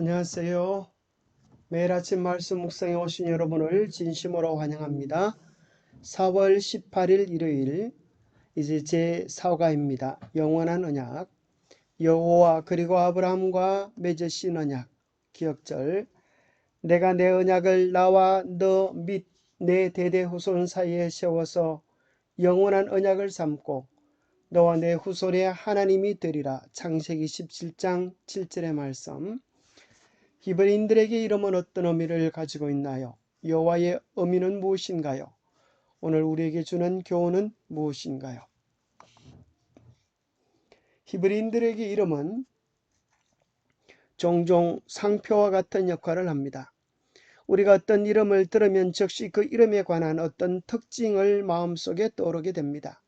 안녕하세요. 매일 아침 말씀 묵상에 오신 여러분을 진심으로 환영합니다. 4월 18일 일요일 이제 제 4화입니다. 영원한 언약 여호와 그리고 아브라함과 맺으신 언약 기억절 내가 내 언약을 나와 너 및 내 대대 후손 사이에 세워서 영원한 언약을 삼고 너와 내 후손의 하나님이 되리라. 창세기 17장 7절의 말씀 히브리인들에게 이름은 어떤 의미를 가지고 있나요? 여호와의 의미는 무엇인가요? 오늘 우리에게 주는 교훈은 무엇인가요? 히브리인들에게 이름은 종종 상표와 같은 역할을 합니다. 우리가 어떤 이름을 들으면 즉시 그 이름에 관한 어떤 특징을 마음속에 떠오르게 됩니다.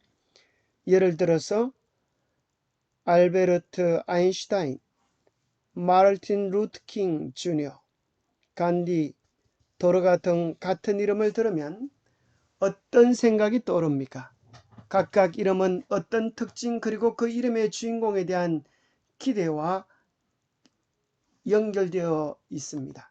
예를 들어서 알베르트 아인슈타인, 마르틴 루트킹 주니어, 간디, 도르가 등 같은 이름을 들으면 어떤 생각이 떠오릅니까? 각각 이름은 어떤 특징 그리고 그 이름의 주인공에 대한 기대와 연결되어 있습니다.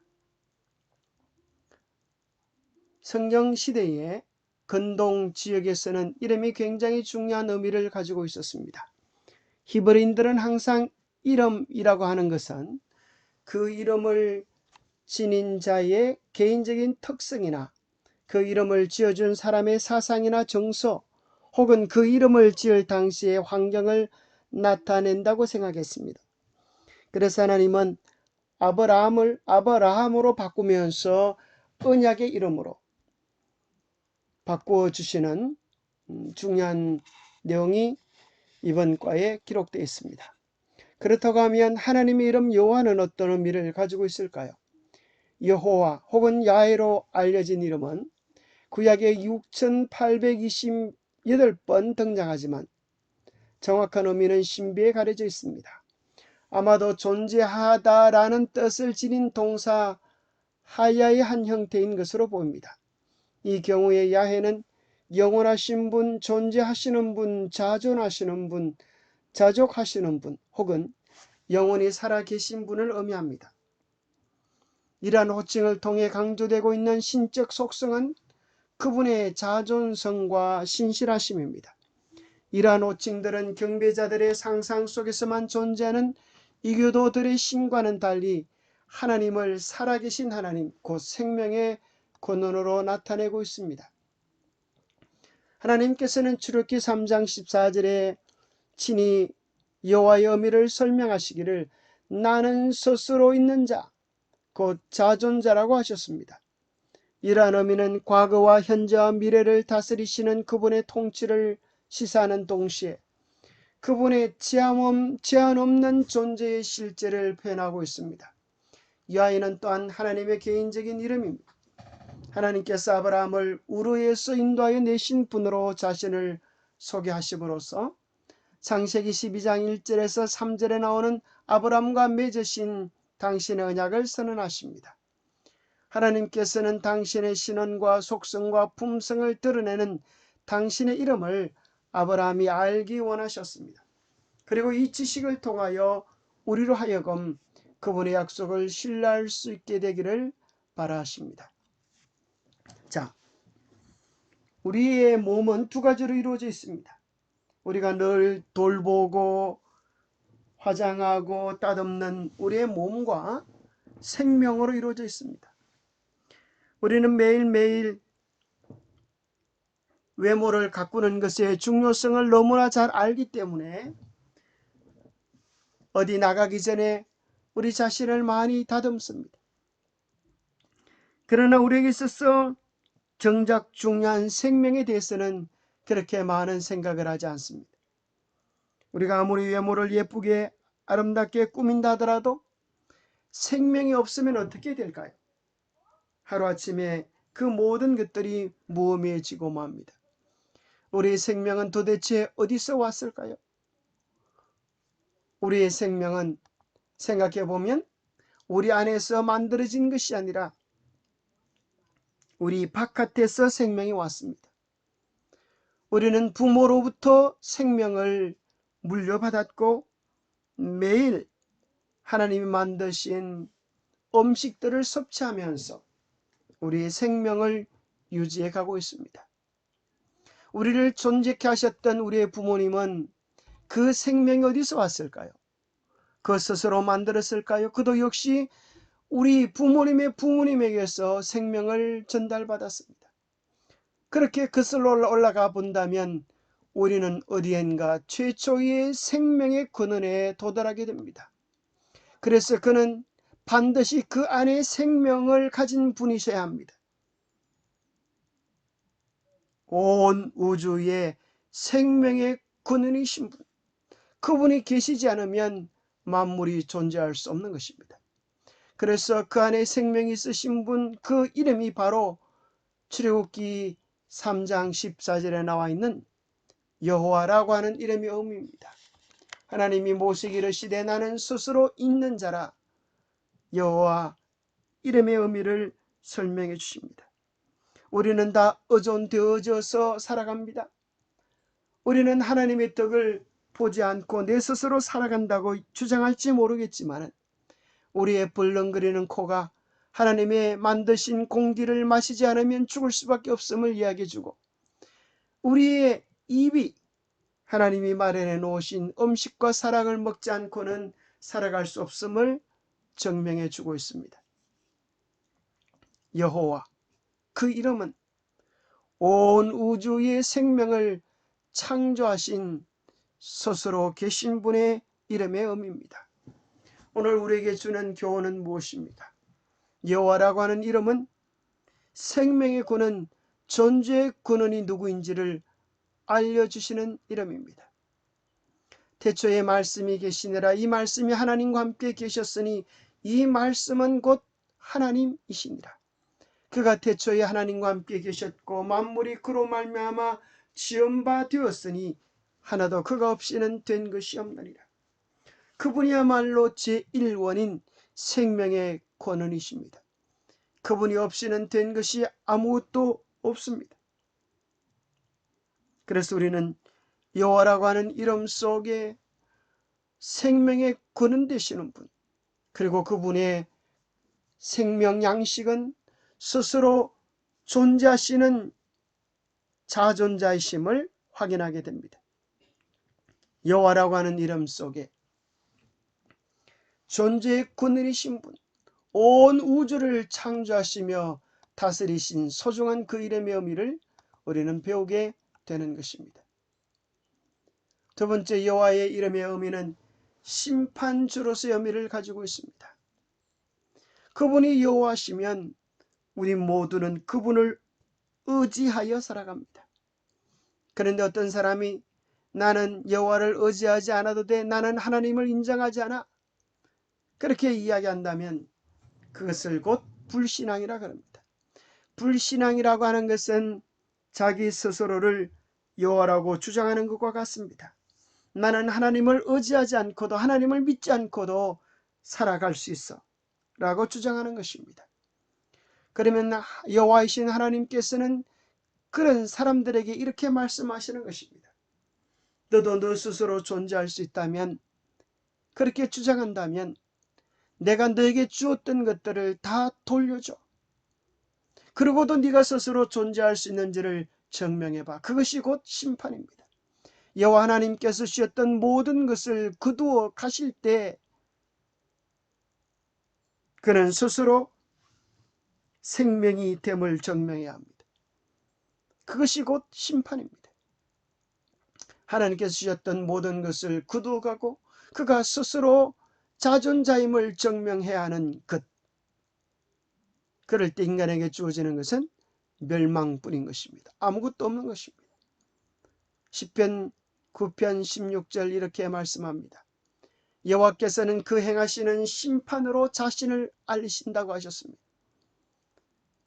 성경 시대에 근동 지역에서는 이름이 굉장히 중요한 의미를 가지고 있었습니다. 히브리인들은 항상 이름이라고 하는 것은 그 이름을 지닌 자의 개인적인 특성이나 그 이름을 지어준 사람의 사상이나 정서 혹은 그 이름을 지을 당시의 환경을 나타낸다고 생각했습니다. 그래서 하나님은 아브라함을 아브라함으로 바꾸면서 언약의 이름으로 바꾸어 주시는 음, 중요한 내용이 이번 과에 기록되어 있습니다. 그렇다고 하면 하나님의 이름 여호와는 어떤 의미를 가지고 있을까요? 여호와 혹은 야훼로 알려진 이름은 구약에 6828번 등장하지만 정확한 의미는 신비에 가려져 있습니다. 아마도 존재하다라는 뜻을 지닌 동사 하야의 한 형태인 것으로 보입니다. 이 경우에 야훼는 영원하신 분, 존재하시는 분, 자존하시는 분, 자족하시는 분 혹은 영원히 살아계신 분을 의미합니다. 이러한 호칭을 통해 강조되고 있는 신적 속성은 그분의 자존성과 신실하심입니다. 이러한 호칭들은 경배자들의 상상 속에서만 존재하는 이교도들의 신과는 달리 하나님을 살아계신 하나님, 곧 생명의 권원으로 나타내고 있습니다. 하나님께서는 출애기 3장 14절에 친히 여호와의 의미를 설명하시기를 나는 스스로 있는 자, 곧 자존자라고 하셨습니다. 이러한 의미는 과거와 현재와 미래를 다스리시는 그분의 통치를 시사하는 동시에 그분의 제한, 없는 존재의 실제를 표현하고 있습니다. 여아이는 또한 하나님의 개인적인 이름입니다. 하나님께서 아브라함을 우르에서 인도하여 내신 분으로 자신을 소개하심으로써 창세기 12장 1절에서 3절에 나오는 아브라함과 맺으신 당신의 언약을 선언하십니다. 하나님께서는 당신의 신원과 속성과 품성을 드러내는 당신의 이름을 아브라함이 알기 원하셨습니다. 그리고 이 지식을 통하여 우리로 하여금 그분의 약속을 신뢰할 수 있게 되기를 바라십니다. 자, 우리의 몸은 두 가지로 이루어져 있습니다. 우리가 늘 돌보고 화장하고 따듬는 우리의 몸과 생명으로 이루어져 있습니다. 우리는 매일매일 외모를 가꾸는 것의 중요성을 너무나 잘 알기 때문에 어디 나가기 전에 우리 자신을 많이 다듬습니다. 그러나 우리에게 있어서 정작 중요한 생명에 대해서는 그렇게 많은 생각을 하지 않습니다. 우리가 아무리 외모를 예쁘게 아름답게 꾸민다 하더라도 생명이 없으면 어떻게 될까요? 하루아침에 그 모든 것들이 무의미해지고 맙니다. 우리의 생명은 도대체 어디서 왔을까요? 우리의 생명은 생각해 보면 우리 안에서 만들어진 것이 아니라 우리 바깥에서 생명이 왔습니다. 우리는 부모로부터 생명을 물려받았고 매일 하나님이 만드신 음식들을 섭취하면서 우리의 생명을 유지해 가고 있습니다. 우리를 존재케 하셨던 우리의 부모님은 그 생명이 어디서 왔을까요? 그 스스로 만들었을까요? 그도 역시 우리 부모님의 부모님에게서 생명을 전달받았습니다. 그렇게 그슬로 올라가 본다면 우리는 어디엔가 최초의 생명의 근원에 도달하게 됩니다. 그래서 그는 반드시 그 안에 생명을 가진 분이셔야 합니다. 온 우주의 생명의 근원이신 분. 그분이 계시지 않으면 만물이 존재할 수 없는 것입니다. 그래서 그 안에 생명이 있으신 분, 그 이름이 바로 출애굽기 3장 14절에 나와 있는 여호와라고 하는 이름의 의미입니다. 하나님이 모세에게 이르시되 나는 스스로 있는 자라 여호와 이름의 의미를 설명해 주십니다. 우리는 다 의존되어져서 살아갑니다. 우리는 하나님의 떡을 보지 않고 내 스스로 살아간다고 주장할지 모르겠지만 우리의 벌렁거리는 코가 하나님의 만드신 공기를 마시지 않으면 죽을 수밖에 없음을 이야기해 주고 우리의 입이 하나님이 마련해 놓으신 음식과 사랑을 먹지 않고는 살아갈 수 없음을 증명해 주고 있습니다. 여호와 그 이름은 온 우주의 생명을 창조하신 스스로 계신 분의 이름의 의미입니다. 오늘 우리에게 주는 교훈은 무엇입니까? 여호와라고 하는 이름은 생명의 근원, 존재의 근원이 누구인지를 알려주시는 이름입니다. 태초에 말씀이 계시느라 이 말씀이 하나님과 함께 계셨으니 이 말씀은 곧 하나님이시니라. 그가 태초에 하나님과 함께 계셨고 만물이 그로 말미암아 지음바 되었으니 하나도 그가 없이는 된 것이 없느니라. 그분이야말로 제1원인 생명의 권원이십니다. 그분이 없이는 된 것이 아무것도 없습니다. 그래서 우리는 여호와라고 하는 이름 속에 생명의 근원 되시는 분 그리고 그분의 생명 양식은 스스로 존재하시는 자존자이심을 확인하게 됩니다. 여호와라고 하는 이름 속에 존재의 근원이신 분, 온 우주를 창조하시며 다스리신 소중한 그 이름의 의미를 우리는 배우게 되는 것입니다. 두 번째 여호와의 이름의 의미는 심판주로서의 의미를 가지고 있습니다. 그분이 여호와시면 우리 모두는 그분을 의지하여 살아갑니다. 그런데 어떤 사람이 나는 여호와를 의지하지 않아도 돼. 나는 하나님을 인정하지 않아. 그렇게 이야기한다면 그것을 곧 불신앙이라 그럽니다. 불신앙이라고 하는 것은 자기 스스로를 여호와라고 주장하는 것과 같습니다. 나는 하나님을 의지하지 않고도 하나님을 믿지 않고도 살아갈 수 있어 라고 주장하는 것입니다. 그러면 여호와이신 하나님께서는 그런 사람들에게 이렇게 말씀하시는 것입니다. 너도 너 스스로 존재할 수 있다면 그렇게 주장한다면 내가 너에게 주었던 것들을 다 돌려줘. 그리고도 네가 스스로 존재할 수 있는지를 증명해봐. 그것이 곧 심판입니다. 여호와 하나님께서 주셨던 모든 것을 그두어 가실 때 그는 스스로 생명이 됨을 증명해야 합니다. 그것이 곧 심판입니다. 하나님께서 주셨던 모든 것을 그두어가고 그가 스스로 자존자임을 증명해야 하는 것. 그럴 때 인간에게 주어지는 것은 멸망뿐인 것입니다. 아무것도 없는 것입니다. 10편 9편 16절 이렇게 말씀합니다. 여호와께서는 그 행하시는 심판으로 자신을 알리신다고 하셨습니다.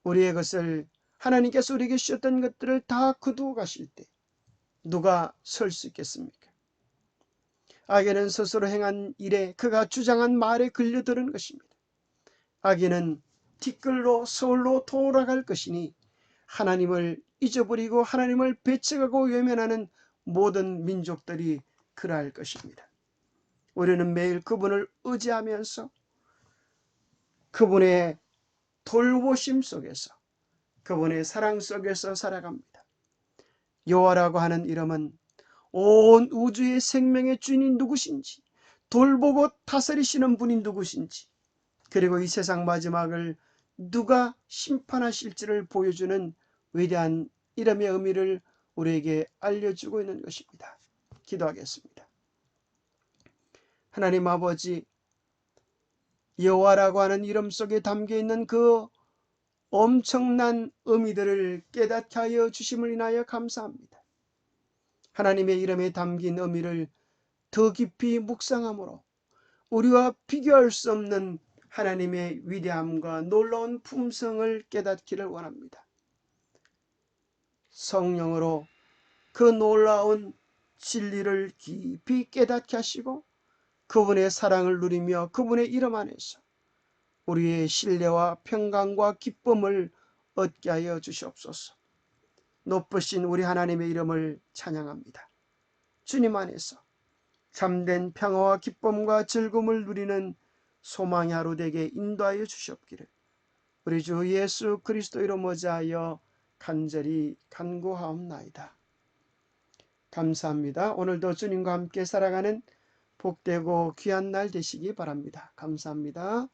우리의 것을 하나님께서 우리에게 주셨던 것들을 다 거두어 가실 때 누가 설 수 있겠습니까? 아기는 스스로 행한 일에 그가 주장한 말에 걸려드는 것입니다. 아기는 티끌로 서울로 돌아갈 것이니 하나님을 잊어버리고 하나님을 배척하고 외면하는 모든 민족들이 그러할 것입니다. 우리는 매일 그분을 의지하면서 그분의 돌보심 속에서 그분의 사랑 속에서 살아갑니다. 여호와라고 하는 이름은 온 우주의 생명의 주인이 누구신지 돌보고 다스리시는 분이 누구신지 그리고 이 세상 마지막을 누가 심판하실지를 보여주는 위대한 이름의 의미를 우리에게 알려주고 있는 것입니다. 기도하겠습니다. 하나님 아버지 여호와라고 하는 이름 속에 담겨 있는 그 엄청난 의미들을 깨닫게 하여 주심을 인하여 감사합니다. 하나님의 이름에 담긴 의미를 더 깊이 묵상함으로 우리와 비교할 수 없는 하나님의 위대함과 놀라운 품성을 깨닫기를 원합니다. 성령으로 그 놀라운 진리를 깊이 깨닫게 하시고 그분의 사랑을 누리며 그분의 이름 안에서 우리의 신뢰와 평강과 기쁨을 얻게 하여 주시옵소서. 높으신 우리 하나님의 이름을 찬양합니다. 주님 안에서 참된 평화와 기쁨과 즐거움을 누리는 소망의 하루 되게 인도하여 주시옵기를 우리 주 예수 그리스도 이름 어자하여 간절히 간구하옵나이다. 감사합니다. 오늘도 주님과 함께 살아가는 복되고 귀한 날 되시기 바랍니다. 감사합니다.